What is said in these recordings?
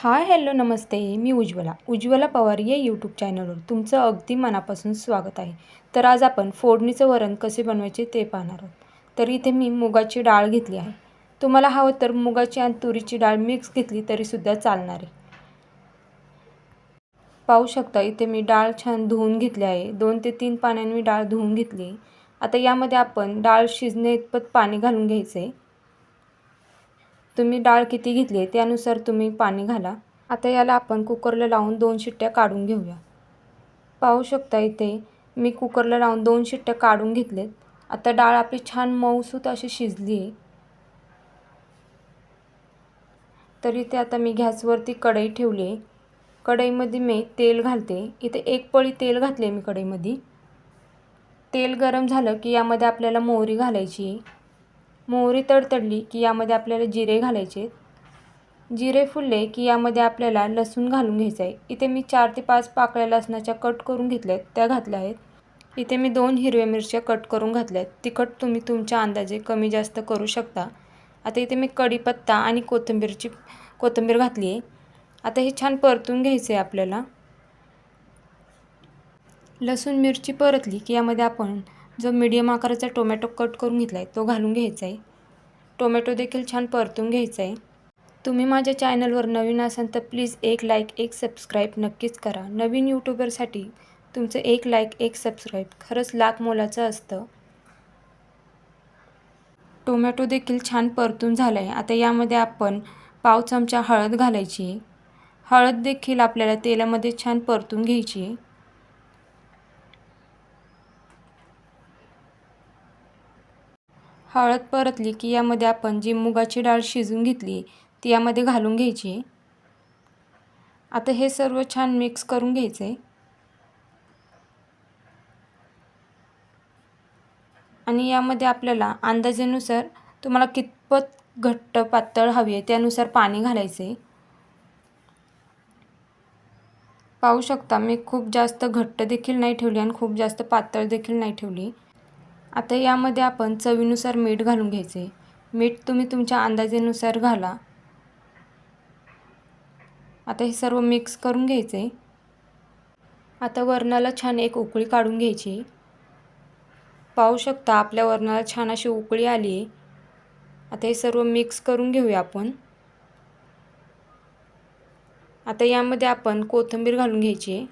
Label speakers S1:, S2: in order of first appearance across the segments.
S1: हाय hello नमस्ते. मी उज्ज्वला. उज्ज्वला पवार या यूट्यूब चॅनलवर तुमचं अगदी मनापासून स्वागत आहे. तर आज आपण फोडणीचं वरण कसे बनवायचे ते पाहणार आहोत. तर इथे मी मुगाची डाळ घेतली आहे. तुम्हाला हवं तर मुगाची आणि तुरीची डाळ मिक्स घेतली तरीसुद्धा चालणार आहे. पाहू शकता इथे मी डाळ छान धुवून घेतली आहे. दोन ते तीन पाण्याने मी डाळ धुवून घेतली आता यामध्ये आपण डाळ शिजणे इतपत पाणी घालून घ्यायचं आहे तुम्ही डाळ किती घेतली आहे त्यानुसार तुम्ही पाणी घाला. आता याला आपण कुकरला लावून दोन शिट्ट्या काढून घेऊया. पाहू शकता इथे मी कुकरला लावून दोन शिट्ट्या काढून घेतलेत. आता डाळ आपली छान मऊसूत अशी शिजली आहे. तर इथे आता मी गॅसवरती कढई ठेवली आहे. कढईमध्ये मी तेल घालते. इथे एक पळी तेल घातले मी कढईमध्ये. तेल गरम झालं की यामध्ये आपल्याला मोहरी घालायची आहे. मोहरी तडतडली की यामध्ये आपल्याला जिरे घालायचे जिरे फुलले की यामध्ये आपल्याला लसूण घालून घ्यायचं आहे. इथे मी चार ते पाच पाकळ्या लसणाच्या कट करून घेतल्या आहेत. त्या घातल्या आहेत. इथे मी दोन हिरव्या मिरच्या कट करून घातल्या आहेत. तिखट तुम्ही तुमच्या अंदाजे कमी जास्त करू शकता. आता इथे मी कढीपत्ता आणि कोथिंबीरची कोथिंबीर घातली आहे. आता हे छान परतून घ्यायचं आहे आपल्याला. लसूण मिरची परतली की यामध्ये आपण जो मीडियम आकाराचा टोमॅटो कट करून घेतला आहे तो घालून घ्यायचा आहे टोमॅटो देखील छान परतून घ्यायचा आहे तुम्ही माझ्या चॅनलवर नवीन असाल तर प्लीज एक लाईक एक सबस्क्राईब नक्कीच करा. नवीन यूट्यूबरसाठी तुमचं एक लाईक एक सबस्क्राईब खरंच लाख मोलाचं असतं. टोमॅटो देखील छान परतून झाला आहे आता यामध्ये आपण पाव चमचा हळद घालायची. हळद देखील आपल्याला तेलामध्ये छान परतून घ्यायची. हळद परतली की यामध्ये आपण जी मुगाची डाळ शिजून घेतली ती यामध्ये घालून घ्यायची. आता हे सर्व छान मिक्स करून घ्यायचं. आहे आणि यामध्ये आपल्याला अंदाजेनुसार तुम्हाला कितपत घट्ट पातळ हवी आहे त्यानुसार पाणी घालायचं. आहे पाहू शकता मी खूप जास्त घट्ट देखील नाही ठेवली आणि खूप जास्त पातळ देखील नाही ठेवली. आता यामध्ये आपण चवीनुसार मीठ घालून घ्यायचे. मीठ तुम्ही तुमच्या अंदाजेनुसार घाला. आता हे सर्व मिक्स करून घ्यायचे. आता वरणाला छान एक उकळी काढून घ्यायची. पाहू शकता आपल्या वरणाला छान अशी उकळी आली आहे. आता हे सर्व मिक्स करून घेऊया आपण. आता यामध्ये आपण कोथिंबीर घालून घ्यायची. आहे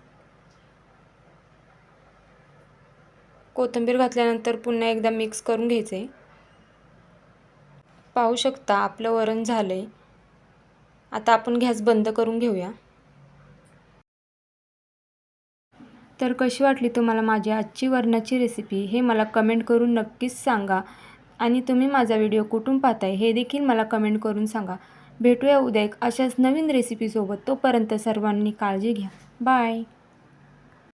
S1: कोथिंबीर घातल्यानंतर पुन्हा एकदा मिक्स करून घ्यायचे. पाहू शकता आपलं वरण झालं आहे आता आपण गॅस बंद करून घेऊया. तर कशी वाटली तुम्हाला माझी आजची वरणाची रेसिपी हे मला कमेंट करून नक्कीच सांगा. आणि तुम्ही माझा व्हिडिओ कुठून पाहताय हे देखील मला कमेंट करून सांगा. भेटूया उद्या एक अशाच नवीन रेसिपीसोबत तोपर्यंत सर्वांनी काळजी घ्या. बाय